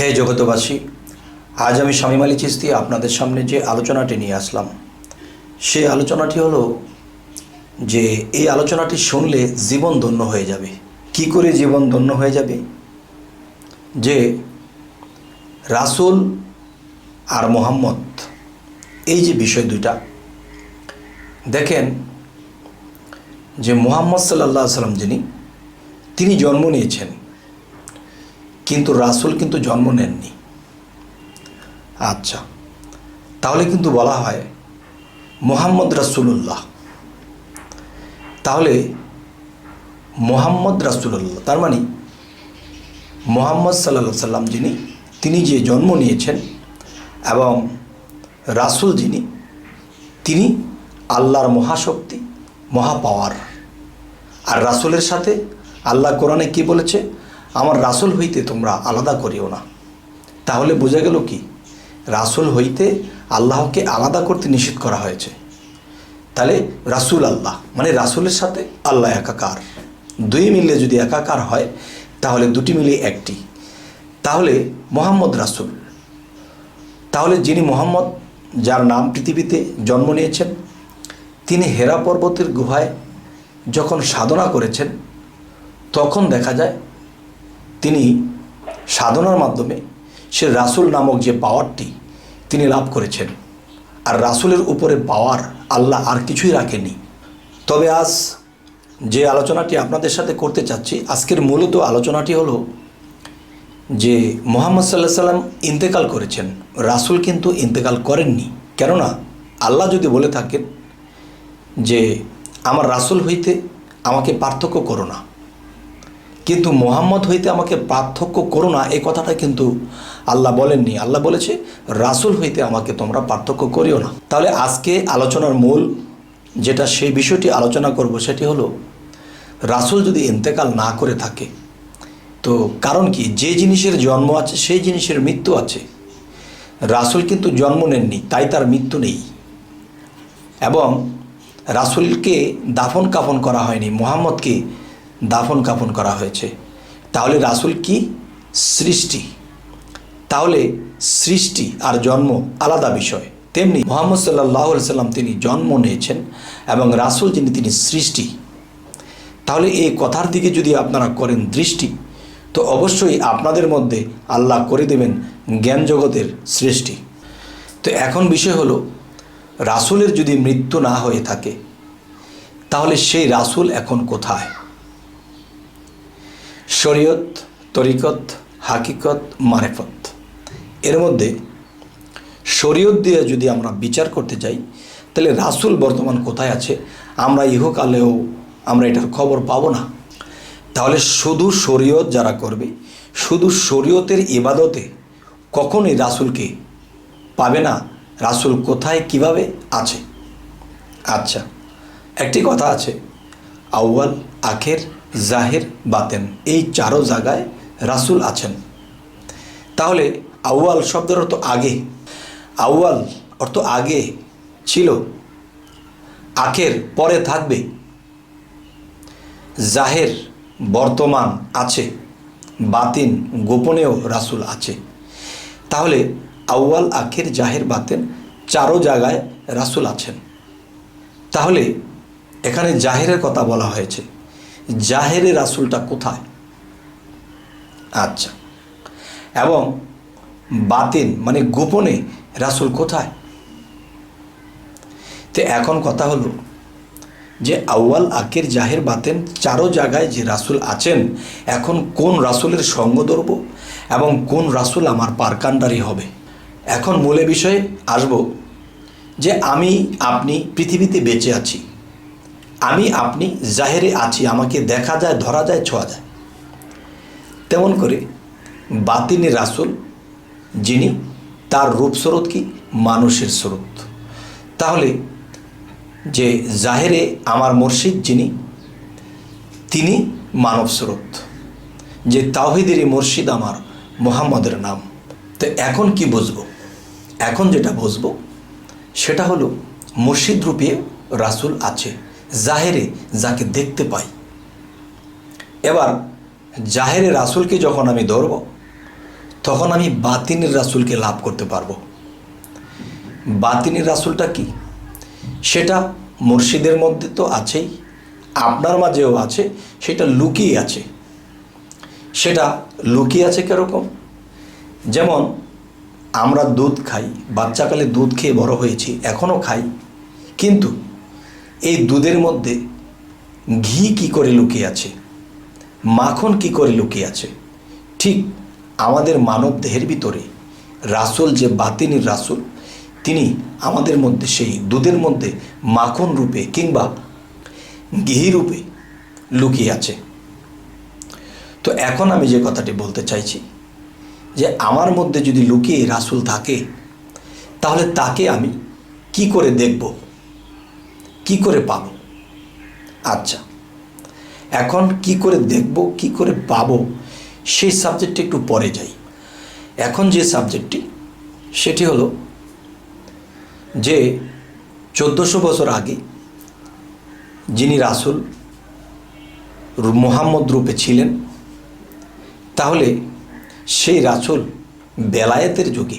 হে জগতবাসী আজ আমি আলী চিস্তি আপনাদের সামনে যে আলোচনাটি নিয়ে আসলাম। সেই আলোচনাটি হলো যে, এই আলোচনাটি শুনলে জীবন ধন্য হয়ে যাবে। কি করে জীবন ধন্য হয়ে যাবে? যে, রাসূল আর মোহাম্মদ, এই যে বিষয় দুইটা। দেখেন যে মোহাম্মদ সাল্লাহ সাল্লাম যিনি, তিনি জন্ম নিয়েছেন। কিন্তু রাসূল কিন্তু জন্ম নেননি। আচ্ছা তাহলে কিন্তু বলা হয় মোহাম্মদ রাসূলুল্লাহ। তাহলে মোহাম্মদ রাসূলুল্লাহ, তার মানে মোহাম্মদ সাল্লা সাল্লাম যিনি, তিনি যে জন্ম নিয়েছেন এবং রাসূল যিনি, তিনি আল্লাহর মহাশক্তি, মহাপাওয়ার। আর রাসূলের সাথে আল্লাহ কোরআনে কি বলেছে? আমার রাসূল হইতে তোমরা আলাদা করিও না। তাহলে বোঝা গেল কি? রাসূল হইতে আল্লাহকে আলাদা করতে নিষেধ করা হয়েছে। তাহলে রাসূল আল্লাহ মানে রাসূলের সাথে আল্লাহ একাকার। দুই মিলে যদি একাকার হয়, তাহলে দুটি মিলে একটি। তাহলে মোহাম্মদ রাসূল। তাহলে যিনি মোহাম্মদ, যার নাম পৃথিবীতে জন্ম নিয়েছেন, তিনি হেরা পর্বতের গুহায় যখন সাধনা করেছেন, তখন দেখা যায় তিনি সাধনার মাধ্যমে সে রাসূল নামক যে পাওয়ারটি তিনি লাভ করেছেন। আর রাসূলের উপরে পাওয়ার আল্লাহ আর কিছুই রাখেনি তবে আজ যে আলোচনাটি আপনাদের সাথে করতে চাচ্ছি, আজকের মূলত আলোচনাটি হলো যে মোহাম্মদ সাল্লাহ সাল্লাম ইন্তেকাল করেছেন। রাসূল কিন্তু ইন্তেকাল করেননি। কেননা আল্লাহ যদি বলে থাকেন যে, আমার রাসূল হইতে আমাকে পার্থক্য করো না। কিন্তু মোহাম্মদ হইতে আমাকে পার্থক্য করো না এই কথাটা কিন্তু আল্লাহ বলেননি। আল্লাহ বলেছে, রাসূল হইতে আমাকে তোমরা পার্থক্য করিও না। তাহলে আজকে আলোচনার মূল যেটা, সেই বিষয়টি আলোচনা করব, সেটি হলো, রাসূল যদি ইন্তেকাল না করে থাকে, তো কারণ কি? যে জিনিসের জন্ম আছে, সেই জিনিসের মৃত্যু আছে। রাসূল কিন্তু জন্ম নেননি, তাই তার মৃত্যু নেই। এবং রাসূলকে দাফন কাফন করা হয়নি, মোহাম্মদকে দাফন কাফন করা হয়েছে। তাহলে রাসূল কি? সৃষ্টি। তাহলে সৃষ্টি আর জন্ম আলাদা বিষয়। তেমনি মোহাম্মদ সাল্লাহ সাল্লাম তিনি জন্ম নিয়েছেন এবং রাসূল যিনি, তিনি সৃষ্টি। তাহলে এই কথার দিকে যদি আপনারা করেন দৃষ্টি, তো অবশ্যই আপনাদের মধ্যে আল্লাহ করে দেবেন জ্ঞান জগতের সৃষ্টি। তো এখন বিষয় হলো, রাসূলের যদি মৃত্যু না হয়ে থাকে, তাহলে সেই রাসূল এখন কোথায়? শরীয়ত, তরিকত, হাকিকত, মারেফত। এর মধ্যে শরীয়ত দিয়ে যদি আমরা বিচার করতে যাই, তাহলে রাসূল বর্তমান কোথায় আছে? আমরা ইহকালেও আমরা এটার খবর পাবো না। তাহলে শুধু শরীয়ত যারা করবে, শুধু শরীয়তের ইবাদতে কখনই রাসুলকে পাবে না, রাসূল কোথায়, কীভাবে আছে? আচ্ছা একটি কথা আছে, আউয়াল, আখের জাহের বাতেন। এই চারো জায়গায় রাসূল আছেন। তাহলে আউয়াল শব্দের অর্থ আগে। আউয়াল অর্থ আগে ছিল। আখের পরে থাকবে। জাহের বর্তমান আছে। বাতিন গোপনেও রাসূল আছে। তাহলে আউয়াল, আখের, জাহের, বাতেন চারো জায়গায় রাসূল আছেন। তাহলে এখানে জাহেরের কথা বলা হয়েছে। জাহেরে রাসূলটা কোথায়? আচ্ছা। এবং বাতিন মানে গোপনে রাসুল কোথায়? তো এখন কথা হলো যে আউয়াল আকের জাহের, বাতেন চারো জায়গায় যে রাসূল আছেন, এখন কোন রাসূলের সঙ্গ ধরব এবং কোন রাসূল আমার পারকান্ডারি হবে? এখন মূলে বিষয়ে আসব যে আমি, আপনি পৃথিবীতে বেঁচে আছি। আমি আপনি জাহেরে আছি, আমাকে দেখা যায়, ধরা যায়, ছোঁয়া যায়। তেমন করে বাতিনি রাসূল, যিনি তার রূপ স্রোত কি? মানুষের স্রোত। তাহলে যে জাহেরে আমার মুর্শিদ, যিনি, তিনি মানব স্রোত। যে তাওহিদেরই মুর্শিদ আমার মোহাম্মদের নাম। তো এখন কি বুঝব? এখন যেটা বুঝব, সেটা হলো মুর্শিদ রূপে রাসূল আছে। জাহেরে যাকে দেখতে পাই। এবার জাহেরে রাসুলকে যখন আমি ধরব, তখন আমি বাতিনের রাসুলকে লাভ করতে পারব। বাতিনের রাসুলটা কি? সেটা মুর্শিদের মধ্যে তো আছেই, আপনার মাঝেও আছে, সেটা লুকিয়ে আছে। সেটা লুকিয়ে আছে কীরকম? যেমন, আমরা দুধ খাই, বাচ্চাকালে দুধ খেয়ে বড় হয়েছি এখনও খাই, কিন্তু এই দুধের মধ্যে ঘি কি করে লুকিয়ে আছে? মাখন কি করে লুকিয়ে আছে? ঠিক আমাদের মানব দেহের ভিতরে রাসুল যে বাতিনির রাসুল, তিনি আমাদের মধ্যে সেই দুধের মধ্যে মাখন রূপে কিংবা ঘি রূপে লুকিয়ে আছে। তো এখন আমি যে কথাটি বলতে চাইছি, যে আমার মধ্যে যদি লুকিয়ে রাসুল থাকে, তাহলে তাকে আমি কি করে দেখব? কি করে পাব? আচ্ছা এখন কি করে দেখব, কি করে পাবো, সেই সাবজেক্টটি একটু পরে যাই। এখন যে সাবজেক্টটি সেটি হলো যে চোদ্দোশো বছর আগে যিনি রাসুল মোহাম্মদ রূপে ছিলেন, তাহলে সেই রাসুল বেলায়েতের যুগে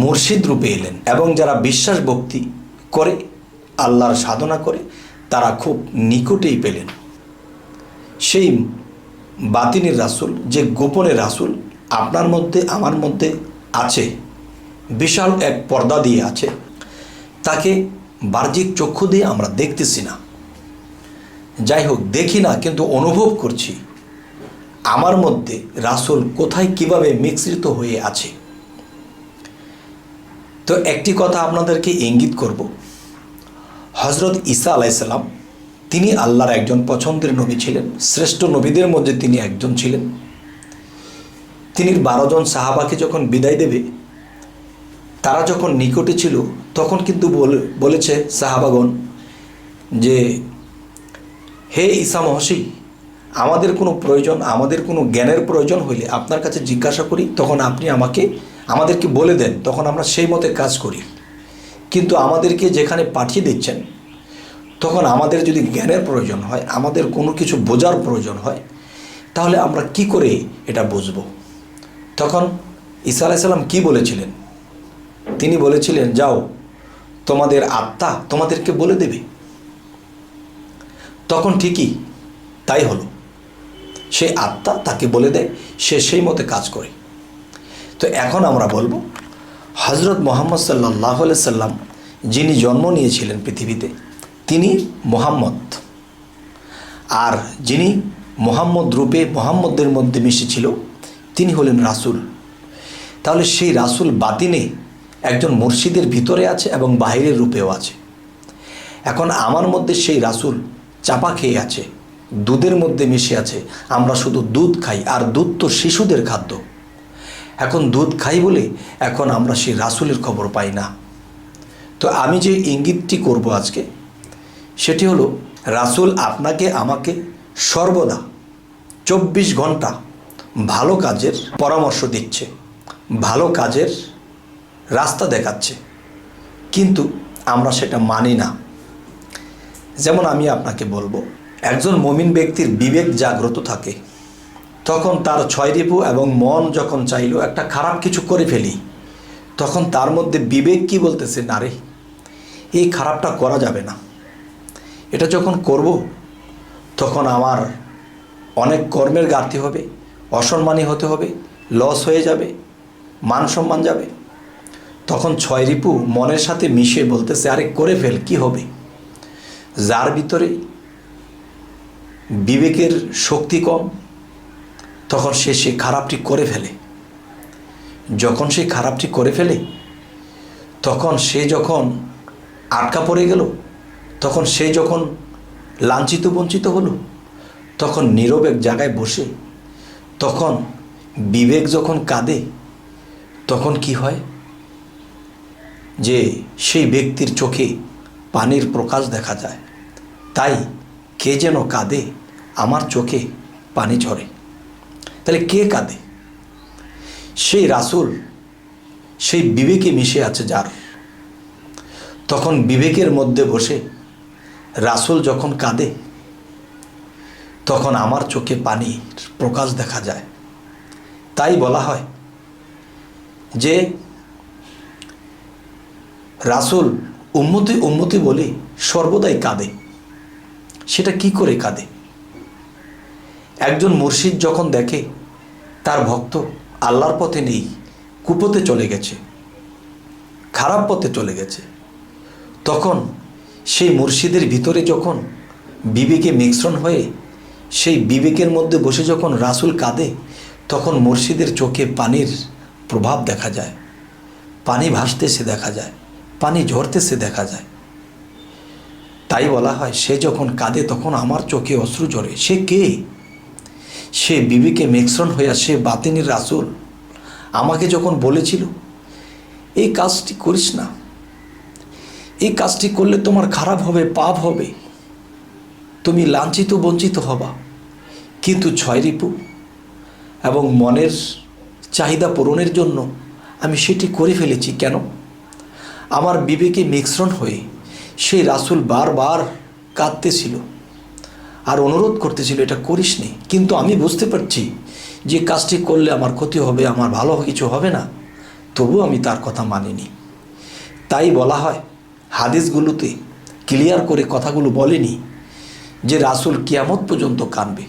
মুর্শিদ রূপে এলেন এবং যারা বিশ্বাস ভক্তি করে আল্লাহর সাধনা করে তারা খুব নিকটেই পেলেন। সেই বাতিনের রাসুল, যে গোপনের রাসুল, আপনার মধ্যে, আমার মধ্যে আছে, বিশাল এক পর্দা দিয়ে আছে। তাকে বাহ্যিক চক্ষু দিয়ে আমরা দেখতেছি না। যাই হোক, দেখি না, কিন্তু অনুভব করছি আমার মধ্যে রাসুল কোথায় কীভাবে মিশ্রিত হয়ে আছে। তো একটি কথা আপনাদেরকে ইঙ্গিত করব। হজরত ঈসা আলাইসাল্লাম তিনি আল্লাহর একজন পছন্দের নবী ছিলেন, শ্রেষ্ঠ নবীদের মধ্যে তিনি একজন ছিলেন। তিনি বারোজন সাহাবাকে যখন বিদায় দেবে, তারা যখন নিকটে ছিল, তখন কিন্তু বলেছে সাহাবাগণ যে, হে ঈসা মহসি, আমাদের কোনো প্রয়োজন, আমাদের কোনো জ্ঞানের প্রয়োজন হইলে আপনার কাছে জিজ্ঞাসা করি, তখন আপনি আমাকে, আমাদেরকে বলে দেন, তখন আমরা সেই মতে কাজ করি। কিন্তু আমাদেরকে যেখানে পাঠিয়ে দিচ্ছেন, তখন আমাদের যদি জ্ঞানের প্রয়োজন হয়, আমাদের কোনো কিছু বোঝার প্রয়োজন হয়, তাহলে আমরা কি করে এটা বুঝব? তখন ঈসা আলাইসাল্লাম কী বলেছিলেন? তিনি বলেছিলেন, যাও, তোমাদের আত্মা তোমাদেরকে বলে দেবে। তখন ঠিকই তাই হলো। সে আত্মা তাকে বলে দেয়, সে সেই মতে কাজ করে। তো এখন আমরা বলব হজরত মোহাম্মদ সাল্লাহ সাল্লাম যিনি জন্ম নিয়েছিলেন পৃথিবীতে, তিনি মোহাম্মদ। আর যিনি মোহাম্মদ রূপে মোহাম্মদদের মধ্যে মিশেছিল তিনি হলেন রাসুল। তাহলে সেই রাসুল বাতিনে একজন মুর্শিদের ভিতরে আছে এবং বাহিরের রূপেও আছে। এখন আমার মধ্যে সেই রাসুল চাপা খেয়ে আছে, দুধের মধ্যে মিশে আছে। আমরা শুধু দুধ খাই, আর দুধ তো শিশুদের খাদ্য। এখন দুধ খাই বলে এখন আমরা সেই রাসুলের খবর পাই না। তো আমি যে ইঙ্গিতটি করব আজকে, সেটি হলো, রাসুল আপনাকে, আমাকে সর্বদা চব্বিশ ঘণ্টা ভালো কাজের পরামর্শ দিচ্ছে, ভালো কাজের রাস্তা দেখাচ্ছে। কিন্তু আমরা সেটা মানি না। যেমন আমি আপনাকে বলব, একজন মমিন ব্যক্তির বিবেক জাগ্রত থাকে। তখন তার ছয় রিপু এবং মন যখন চাইল একটা খারাপ কিছু করে ফেলি, তখন তার মধ্যে বিবেক কি বলতেছে, না রে, এই খারাপটা করা যাবে না। এটা যখন করব, তখন আমার অনেক কর্মের ঘাটতি হবে, অসম্মানী হতে হবে, লস হয়ে যাবে, মান সম্মান যাবে। তখন ছয় রিপু মনের সাথে মিশে বলতেছে, আরে, করে ফেল, কি হবে? যার ভিতরে বিবেকের শক্তি কম তখন সে সেই খারাপটি করে ফেলে। যখন সে খারাপটি করে ফেলে, তখন সে যখন আটকা পড়ে গেল, তখন সে যখন লাঞ্ছিত, বঞ্চিত হলো, তখন নীরব এক জায়গায় বসে, তখন বিবেক যখন কাঁদে, তখন কি হয়? যে সেই ব্যক্তির চোখে পানির প্রকাশ দেখা যায়। তাই কে যেন কাঁদে, আমার চোখে পানি ঝরে। তাহলে কে কাঁদে? সেই রাসুল, সেই বিবেকে মিশে আছে যার। তখন বিবেকের মধ্যে বসে রাসুল যখন কাঁদে, তখন আমার চোখে পানির প্রকাশ দেখা যায়। তাই বলা হয় যে, রাসুল উন্মতি উন্মতি বলে সর্বদাই কাঁদে। সেটা কি করে কাঁদে? একজন মুর্শিদ যখন দেখে তার ভক্ত আল্লাহর পথে নেই কুপথে চলে গেছে, খারাপ পথে চলে গেছে। তখন সেই মুর্শিদের ভিতরে যখন বিবেকে মিশ্রণ হয়ে, সেই বিবেকের মধ্যে বসে যখন রাসুল কাঁদে, তখন মুর্শিদের চোখে পানির প্রভাব দেখা যায়, পানি ভাসতেছে দেখা যায়, পানি ঝরতেছে দেখা যায়। তাই বলা হয়, সে যখন কাঁদে তখন আমার চোখে অশ্রু ঝরে। সে কে? সে বিবিকে মিশ্রণ হইয়া সে বাতিনির রাসুল। আমাকে যখন বলেছিল, এই কাজটি করিস না। এই কাজটি করলে তোমার খারাপ হবে, পাপ হবে। তুমি লাঞ্ছিত, বঞ্চিত হবা। কিন্তু ছয় রিপু এবং মনের চাহিদা পূরণের জন্য আমি সেটি করে ফেলেছি। কেন? আমার বিবেকে মিশ্রণ হয়ে সেই রাসুল বারবার কাঁদতেছিল। আর অনুরোধ করতেছিল, এটা করিস নি। কিন্তু আমি বুঝতে পারছি যে কাজটি করলে আমার ক্ষতি হবে, আমার ভালো কিছু হবে না। তবু আমি তার কথা মানিনি। তাই বলা হয়, হাদিসগুলোতে ক্লিয়ার করে কথাগুলো বলেনি যে রাসুল কিয়ামত পর্যন্ত কানবে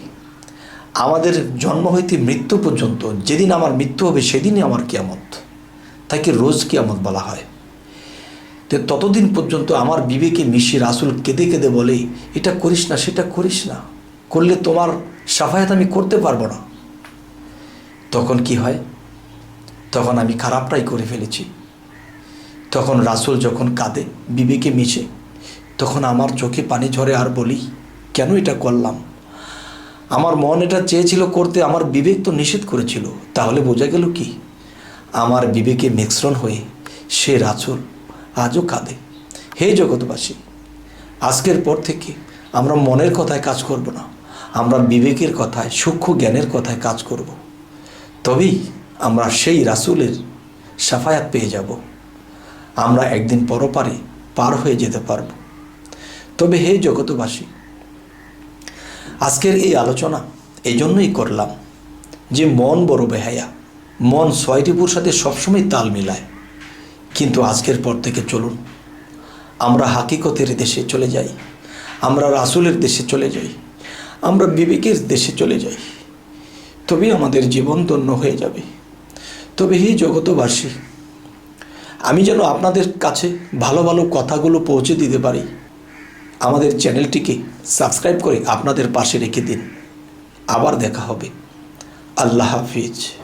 আমাদের জন্ম হইতে মৃত্যু পর্যন্ত, যেদিন আমার মৃত্যু হবে, সেদিনই আমার কিয়ামত। তাকে রোজ কিয়ামত বলা হয়। ততদিন পর্যন্ত আমার বিবেকে মিশিয়ে রাসুল কেঁদে কেঁদে বলে, এটা করিস না, সেটা করিস না। করলে তোমার সাফায়াত আমি করতে পারব না। তখন কি হয়? তখন আমি খারাপটাই করে ফেলেছি। তখন রাসুল যখন কাঁদে, বিবেকে মিশে, তখন আমার চোখে পানি ঝরে আর বলি, কেন এটা করলাম? আমার মন এটা চেয়েছিল করতে, আমার বিবেক তো নিষেধ করেছিল। তাহলে বোঝা গেল কি? আমার বিবেকে মিশ্রণ হয়ে সে রাসুল আজও কাঁদে। হে জগৎবাসী, আজকের পর থেকে আমরা মনের কথায় কাজ করব না। আমরা বিবেকের কথায়, সূক্ষ্ম জ্ঞানের কথায় কাজ করব। তবেই আমরা সেই রাসুলের সাফায়াত পেয়ে যাব। আমরা একদিন পরপারে পার হয়ে যেতে পারব। তবে হে জগতবাসী আজকের এই আলোচনা এই জন্যই করলাম যে মন বড় বেহায়া, মন ছয়টিপুর সাথে সবসময় তাল মিলায়। কিন্তু আজকের পর থেকে চলুন। আমরা হাকিকতের দেশে চলে যাই। আমরা রাসুলের দেশে চলে যাই। আমরা বিবেকের দেশে চলে যাই। তবেই আমাদের জীবন ধন্য হয়ে যাবে। তবে হে জগতবাসী আমি যেন আপনাদের কাছে ভালো ভালো কথাগুলো পৌঁছে দিতে পারি। আমাদের চ্যানেলটিকে সাবস্ক্রাইব করে আপনাদের পাশে রেখে দিন। আবার দেখা হবে। আল্লাহ হাফিজ।